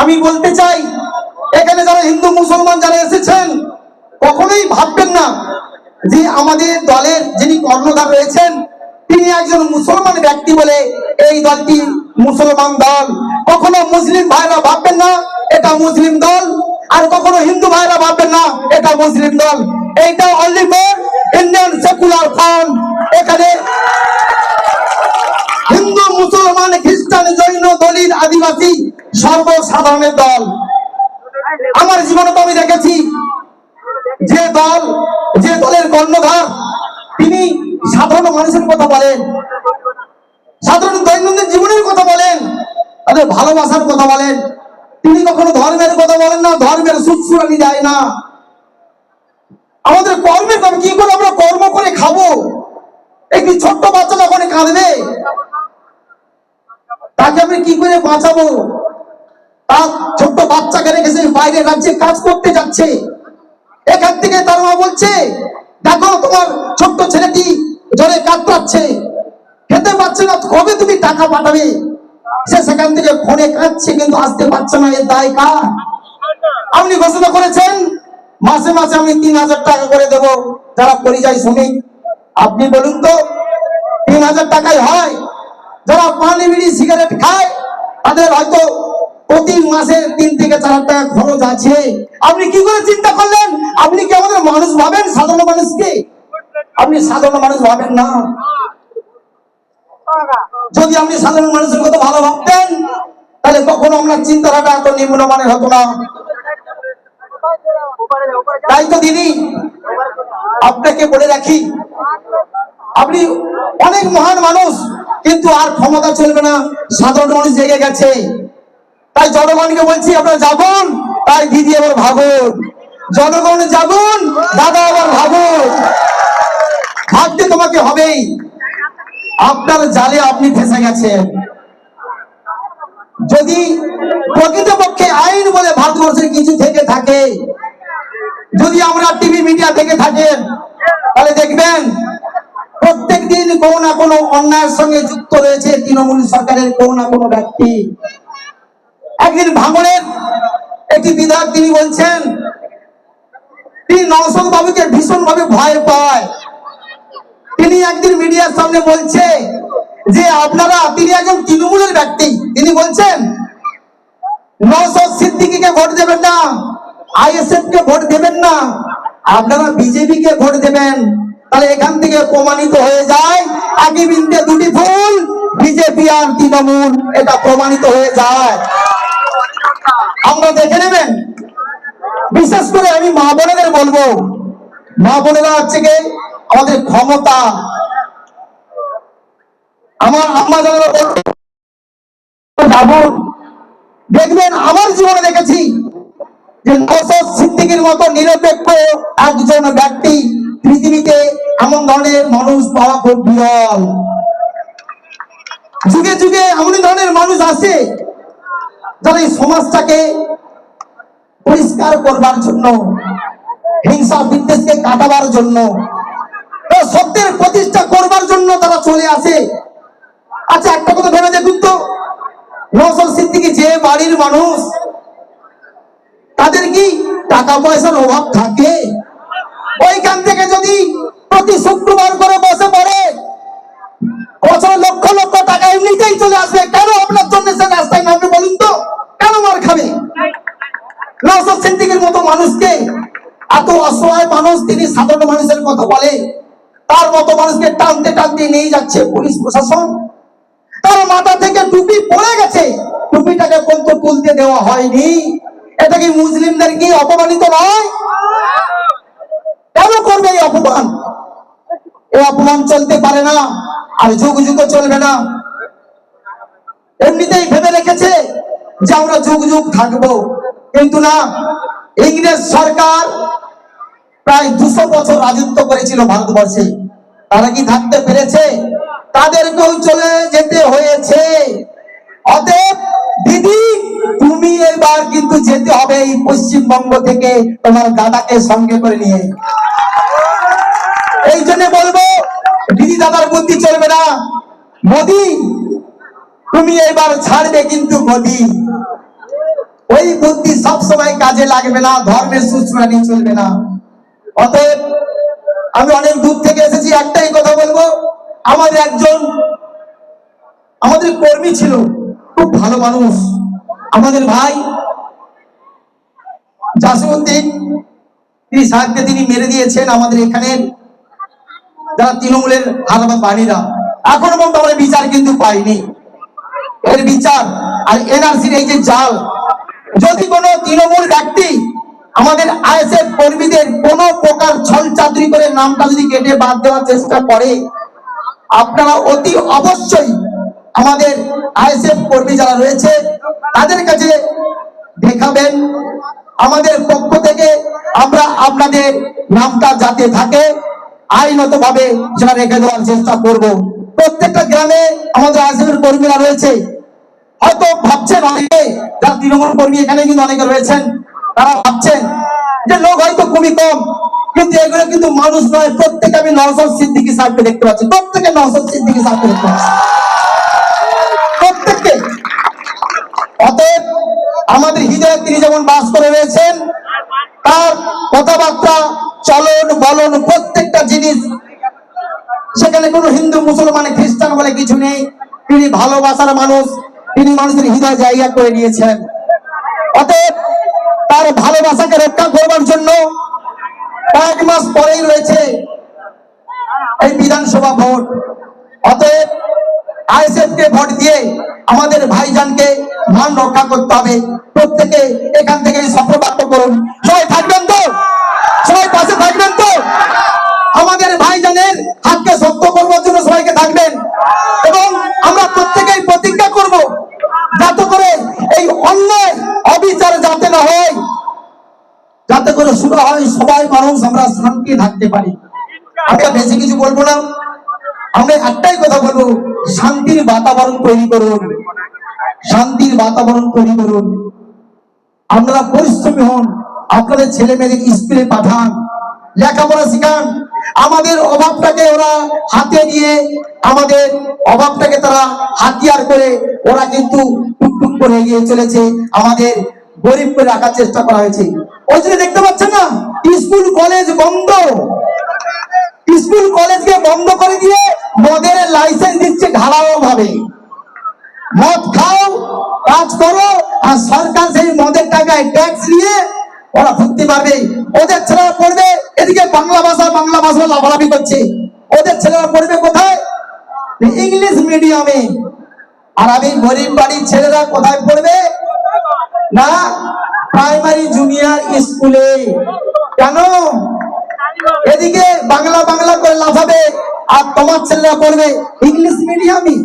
আমি বলতে চাই, এখানে যারা হিন্দু মুসলমান যারা এসেছেন, কখনোই ভাববেন না যে আমাদের দলের যিনি কর্ণধার রয়েছেন, তিনি একজন মুসলমান ব্যক্তি বলে এই দলটি মুসলমান দল। কখনো মুসলিম ভাইরা ভাববেন না, এটা মুসলিম দল, আর কখনো হিন্দু ভাইরা ভাববেন না, এটা মুসলিম দল। এইটা only for Indian secular fund এখানে হিন্দু, মুসলমান, খ্রিস্টান, জৈন, দলিত, আদিবাসী সর্বসাধারণের দল। আমার জীবনে তো আমি দেখেছি যে দল, যে দলের কর্ণধার, তিনি সাধারণ মানুষের কথা বলেন, সাধারণ দৈনন্দিন জীবনের কথা বলেন, তাদের ভালোবাসার কথা বলেন। তিনি কখনো ধর্মের কথা বলেন না, ধর্মের সুৎসুরানি দেয় না। আমাদের কর্মের কথা কি করে আমরা কর্ম করে খাব? একটি ছোট্ট বাচ্চা যখন কাঁদবে, তাকে আমি কি করে বাঁচাবো? তার ছোট্ট বাচ্চাকে রেখে সে বাইরের রাজ্যে কাজ করতে যাচ্ছে। এখান থেকে তার মা বলছে, দেখো তোমার ছোট্ট ছেলেটি জলে কাতরাচ্ছে। খেতে পারছে না, কবে তুমি টাকা পাঠাবে? সে সেখান থেকে ফোনে কাঁদছে, কিন্তু আসতে পারছে না, এর দায় কার? আপনি ঘোষণা করেছেন, মাসে মাসে আমি তিন হাজার টাকা করে দেব, যারা পরিযায়ী শ্রমিক। আপনি বলুন তো, তিন হাজার টাকায় হয়? যারা পানি, বিড়ি, সিগারেট খায়, তাদের হয়তো প্রতি মাসে তিন থেকে চার হাজার টাকা খরচ আছে। আপনি কি করে চিন্তা করলেন? আপনি কি আমাদের মানুষ ভাবেন, সাধারণ মানুষকে আপনি সাধারণ মানুষ ভাবেন না। যদি আপনি সাধারণ মানুষের কথা ভালো ভাবতেন, তাহলে কখনো আপনার চিন্তাধারা এত নিম্নমানের হতো না। তাই তো দিদি, আপনাকে বলে রাখি, আপনি অনেক মহান মানুষ, কিন্তু আর ক্ষমতা চলবে না। সাধারণ মানুষ জেগে গেছে। তাই জনগণকে বলছি আপনারা যাবুন, তাই দিদি আবার ভাবুন জনগণ যাবুন, দাদা আবার ভাবুন ভাবতে তোমাকে হবেই। আপনার জালে আপনি ফেসে গেছেন। যদি প্রকৃতপক্ষে আইন বলে ভারতবর্ষের কিছু থেকে থাকে, যদি আমরা টিভি মিডিয়া থেকে থাকেন, তাহলে দেখবেন প্রত্যেক দিন কোনো না কোনো অন্যায়ের সঙ্গে যুক্ত রয়েছে তৃণমূল সরকারের কোনো না কোনো ব্যক্তি। একদিন ভাঙনের একটি বিধায়ক তিনি বলছেন, তিনি নওশাদ বাবুকে ভীষণ ভাবে ভয় পায়। তিনি একদিন মিডিয়ার সামনে বলছে যে, আপনারা, তিনি একজন তৃণমূলের ব্যক্তি। তিনি বলছেন, নওশাদ সিদ্দিকীকে ভোট দেবেন না আইএসএফ কে ভোট দেবেন না, আপনারা বিজেপি কে ভোট দেবেন। তাহলে এখান থেকে প্রমাণিত হয়ে যায়, একই বিন্দে দুটি ফুল বিজেপি আর তৃণমূল, এটা প্রমাণিত হয়ে যায়। আমরা দেখে নেবেন। বিশেষ করে আমি মা বোনেদের বলব, মা বোনেরা হচ্ছে কি আমাদের ক্ষমতা। আমার আম্মা যাব দেখবেন আমার জীবনে দেখেছি যে নৌসদ সিদ্দিকির মতো নিরপেক্ষ একজন ব্যক্তি পৃথিবীতে এমন ধরনের মানুষ পাওয়া খুব বিরল। যুগে যুগে এমন ধরনের মানুষ আছে এই সমাজটাকে পরিষ্কার করবার জন্য, হিংসা বিদ্বেষকে কাটাবার জন্য সত্যের প্রতিষ্ঠা করবার জন্য তারা চলে আসে। আচ্ছা একটা কথা ভেবে দেখুন তো। নৌসদ সিদ্দিকি যে বাড়ির মানুষ, তাদের কি টাকা পয়সার অভাব থাকে? ওইখান থেকে যদি প্রতি শুক্রবার অসহায় মানুষ তিনি সাধারণ মানুষের কথা বলে। তার মতো মানুষকে টানতে টানতে নিয়ে যাচ্ছে পুলিশ প্রশাসন। তার মাথা থেকে টুপি পড়ে গেছে। টুপিটাকে কিন্তু তুলতে দেওয়া হয়নি। এটা কি মুসলিমদের কি অপমানিত নয়? কেন করবে এই অপমান? এই অপমান চলতে পারে না আর যুগ যুগ চলবে না। এমনিতেই ভেবে রেখেছে যে আমরা যুগ যুগ থাকব। কিন্তু না, ইংরেজ সরকার প্রায় দুশো বছর রাজত্ব করেছিল ভারতবর্ষে। তারা কি থাকতে পেরেছে? তাদেরকেও চলে যেতে হয়েছে। অতএব দিদি, তুমি এবার কিন্তু যেতে হবে এই পশ্চিমবঙ্গ থেকে তোমার দাদাকে সঙ্গে করে নিয়ে। এই জন্য বলব, দিদি দাদার বুদ্ধি চলবে না। মোদি, তুমি এবার ছাড়বে কিন্তু মোদি। ওই বুদ্ধি সবসময় কাজে লাগবে না, ধর্মের সূচনা নিয়ে চলবে না। অতএব আমি অনেক দূর থেকে এসেছি, একটাই কথা বলব আমার একজন, আমাদের কর্মী ছিল, খুব ভালো মানুষ, আমাদের ভাই জাসিমুদ্দিন তিনি সাহেবকে তিনি মেরে দিয়েছেন আমাদের এখানে, যারা তৃণমূলের হারাবাদ বাড়িরা এখনও পর্যন্ত আমরা বিচার কিন্তু পাইনি। এর বিচার আর এনআরসির এই যে জাল, যদি কোনো তৃণমূল ব্যক্তি আমাদের আইএসএফ কর্মীদের কোনো প্রকার ছল চাতুরি করে নামটা যদি কেটে বাদ দেওয়ার চেষ্টা করে, আপনারা অতি অবশ্যই আমাদের আইএসএফ কর্মী যারা রয়েছে, তাদের কাছে দেখাবেন। আমাদের পক্ষ থেকে আমরা আপনাদের নামটা যাতে থাকে আইনত ভাবে সেটা রেখে দেওয়ার চেষ্টা করব। প্রত্যেকটা গ্রামে আমাদের আইএসএফ কর্মীরা রয়েছে। হয়তো ভাবছেন অনেকে, যারা তৃণমূল কর্মী এখানে কিন্তু অনেকে রয়েছেন। তারা ভাবছেন যে লোক হয়তো খুবই কম, কিন্তু এগুলো কিন্তু মানুষ নয়, প্রত্যেকে আমি নওসর সিদ্দিকি সাহেবকে দেখতে পাচ্ছি। প্রত্যেকে নওসর সিদ্দিকি সাহেবকে দেখতে পাচ্ছি। প্রত্যেককে। অতএব আমাদের হৃদয়ে তিনি যেমন বাস করে রয়েছেন, তার কথাবার্তা, চলন বলন, প্রত্যেকটা জিনিস, সেখানে কোনো হিন্দু, মুসলমান, খ্রিস্টান বলে কিছু নেই। তিনি ভালোবাসার মানুষ, তিনি মানুষের হৃদয় জায়গা করে নিয়েছেন। অতএব তার ভালোবাসাকে রক্ষা করবার জন্য কয়েক মাস পরেই রয়েছে এই বিধানসভা ভোট। অতএব আইএসএফ কে ভোট দিয়ে আমাদের ভাইজানকে মান রক্ষা করতে হবে। প্রত্যেকে এখান থেকে সফল করুন। সবাই থাকবেন তো? শুরু হয়, সবাই মানুষ আমরা শান্তি থাকতে পারি। আমরা বেশি কিছু বলব না। আমরা একটাই কথা বলব, শান্তির বাতাবরণ তৈরি করুন। শান্তির বাতাবরণ তৈরি করুন। আপনারা পরিশ্রমী হন, আপনাদের ছেলে মেয়েদের স্কুলে পাঠান, লেখাপড়া শিখান। আমাদের অভাবটাকে ওরা হাতে নিয়ে, আমাদের অভাবটাকে তারা হাতিয়ার করে, ওরা কিন্তু টুকটুক করে এগিয়ে চলেছে। আমাদের গরিব করে রাখার চেষ্টা করা হয়েছে। ওই জন্য দেখতে পাচ্ছেন না, স্কুল, কলেজ বন্ধ। স্কুল কলেজকে বন্ধ করে দিয়ে মদের লাইসেন্স দিচ্ছে ঢালাও ভাবে মদ খাও, কাজ করো, আর সরকার সেই মদের টাকায় ট্যাক্স নিয়ে ওরা ভর্তি পারবে ওদের ছেলেরা পড়বে, এদিকে বাংলা ভাষা বাংলা ভাষা লাভালাভি করছে। ওদের ছেলেরা পড়বে কোথায়? ইংলিশ মিডিয়ামে আর আমি গরিব বাড়ির ছেলেরা কোথায় পড়বে? না প্রাইমারি জুনিয়র স্কুলে কেন? এদিকে বাংলা বাংলা করে লাফাবে আর তোমার ছেলেরা পড়বে ইংলিশ মিডিয়ামে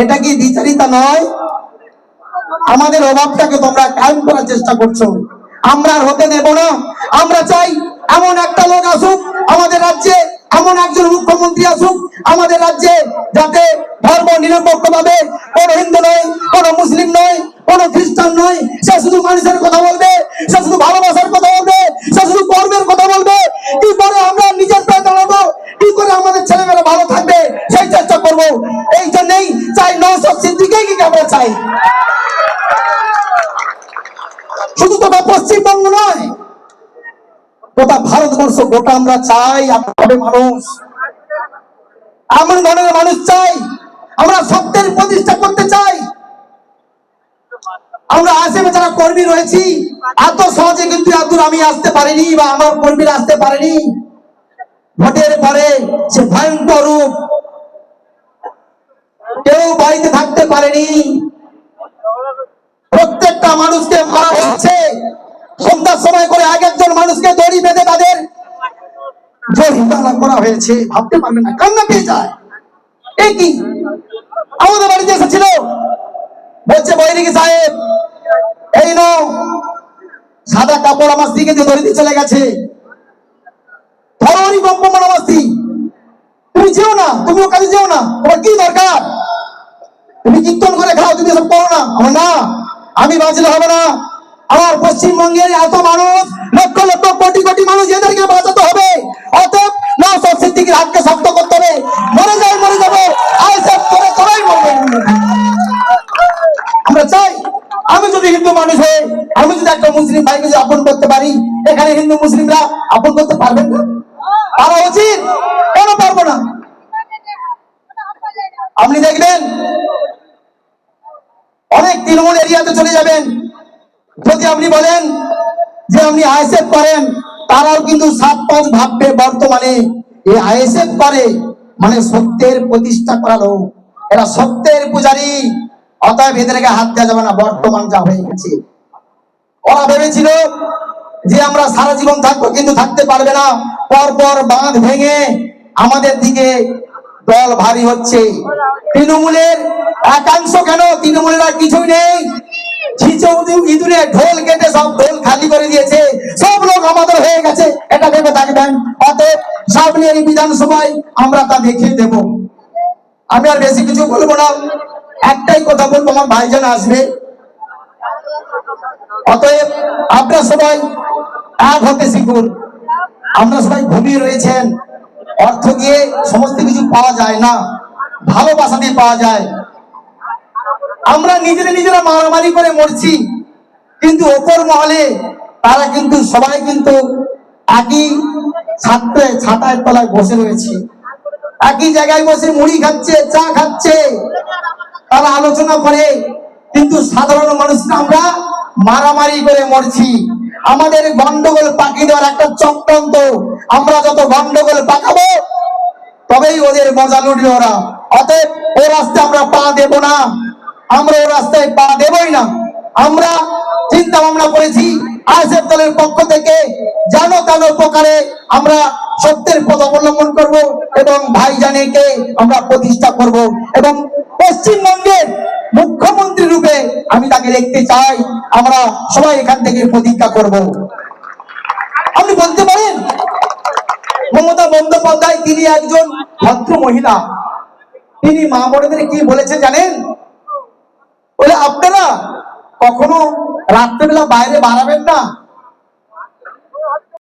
এটা কি দ্বিচারিতা নয়? আমাদের অভাবটাকে তোমরা কায়েম করার চেষ্টা করছ। আমরা হতে দেব না। আমরা চাই এমন একটা লোক আসুক আমাদের রাজ্যে, এমন একজন মুখ্যমন্ত্রী আসুক আমাদের রাজ্যে, যাতে ধর্ম নিরপেক্ষ ভাবে কোন হিন্দু নয়, কোন কোন খ্রিস্টান নয়, সে শুধু মানুষের কথা বলবে, সে শুধু ভালোবাসার কথা বলবে, সে শুধু কর্মের কথা বলবে। কি করে আমরা নিজের পায়ে দাঁড়াবো কি করে আমাদের ছেলেমেয়েরা ভালো থাকবে? সেই চেষ্টা করব। এই জন্যই চাই নৌসব সিদ্দিকে কি আমরা চাই? শুধু তোটা পশ্চিমবঙ্গ নয়, গোটা ভারতবর্ষ, গোটা আমরা চাই হবে মানুষ। এমন ধরনের মানুষ চাই, আমরা সত্যের প্রতিষ্ঠা করতে চাই। আমরা আশেপাশে যারা কর্মী রয়েছি এত সহজে কিন্তু এতদূর আমি আসতে পারিনি বা আমার কর্মীরা আসতে পারেনি। ভোটের পরে সে ভয়ঙ্কর রূপ কেউ বাড়িতে থাকতে পারেনি। প্রত্যেকটা মানুষকে মারা হচ্ছে সন্ধ্যার সময় করে এক একজন মানুষকে দড়ি বেঁধে তাদের জরিমানা করা হয়েছে। ভাবতে পারবেন না, কান্না পেয়ে যায়। এ কি? আমাদের বাড়িতে এসেছিল বলছে বৈরিকি সাহেব? এই নো সাদা কাপড় আমার স্ত্রীকে যে দিয়ে চলে গেছে। ধরোনি আমার স্ত্রী। তুমি যেও না তুমি ও কাজে যেও না। তোমার কি দরকার? তুমি কীর্তন করে খাও, তুমি এসব করো না। আমার না, আমি বাঁচলে হবে না। আমার পশ্চিমবঙ্গের এত মানুষ, লক্ষ লক্ষ কোটি কোটি মানুষ এদেরকে বাঁচাতে হবে। অতএব নৌসব সিদ্দিকির হাতকে শক্ত করতে হবে। মরে যায় মরে যাবে। আইসব করে তোরাই মরবে। আমরা চাই, আমি যদি হিন্দু মানুষ হয়ে, আমি যদি একটা মুসলিম ভাইকে যদি আপন করতে পারি, এখানে হিন্দু মুসলিমরা আপন করতে পারবেন না? পারা উচিত? কেন পারব না? আপনি দেখবেন, অনেক তৃণমূল এরিয়াতে চলে যাবেন। যদি আপনি বলেন যে আপনি আইএসএফ করেন, তারাও কিন্তু সাত পাঁচ ভাববে বর্তমানে এই আইএসএফ করে। মানে সত্যের প্রতিষ্ঠা করা লোক এরা সত্যের পূজারী। অতএব এদেরকে হাত দেওয়া যাবে না, বর্তমান যা হয়ে গেছে। ওরা ভেবেছিল যে আমরা সারা জীবন থাকব, কিন্তু থাকতে পারবে না। পর পর বাঁধ ভেঙে আমাদের দিকে দল ভারী হচ্ছে। তৃণমূলের একাংশ কেন? তৃণমূলের আর কিছুই নেই। ইঁদুরে ঢোল কেটে সব ঢোল খালি করে দিয়েছে। সব লোক আমাদের হয়ে গেছে। এটা ভেবে থাকবেন। অতএব সামনে বিধানসভায় আমরা তা দেখিয়ে দেব। আমি আর বেশি কিছু বলব না। একটাই কথা বলব আমার ভাইজান আসবে। অতএব আপনারা সবাই এক হতে শিখুন। আমরা সবাই ঘুমিয়ে রয়েছেন। অর্থ দিয়ে সমস্ত কিছু পাওয়া যায় না। ভালোবাসা দিয়ে পাওয়া যায়। আমরা নিজেরা নিজেরা মারামারি করে মরছি। কিন্তু ওপর মহলে তারা কিন্তু, সবাই কিন্তু একই ছাত্রে ছাতায় তলায় বসে রয়েছে। একই জায়গায় বসে মুড়ি খাচ্ছে, চা খাচ্ছে। তারা আলোচনা করে, কিন্তু সাধারণ মানুষরা আমরা মারামারি করে মরছি। আমাদের গন্ডগোল পাকিয়ে দেওয়ার একটা চক্রান্ত। আমরা যত গন্ডগোল পাকাবো, তবেই ওদের মজা লুটবে ওরা। অতএব ও রাস্তায় আমরা পা দেব না। আমরা ও রাস্তায় পা দেবই না। আমরা চিন্তা ভাবনা করেছি আইএসএফ দলের পক্ষ থেকে যেন তেন প্রকারে আমরা সত্যের পথ অবলম্বন করব এবং ভাইজানেকে আমরা প্রতিষ্ঠা করব এবং পশ্চিমবঙ্গের মুখ্যমন্ত্রী রূপে আমি তাকে দেখতে চাই। আমরা সবাই এখান থেকে প্রতিজ্ঞা করব। আপনি বলতে পারেন, মমতা বন্দ্যোপাধ্যায় তিনি একজন ভদ্র মহিলা। তিনি মা বোনেদের কি বলেছে জানেন? বলে, আপনারা কখনো রাত্রেবেলা বাইরে বাড়াবেন না?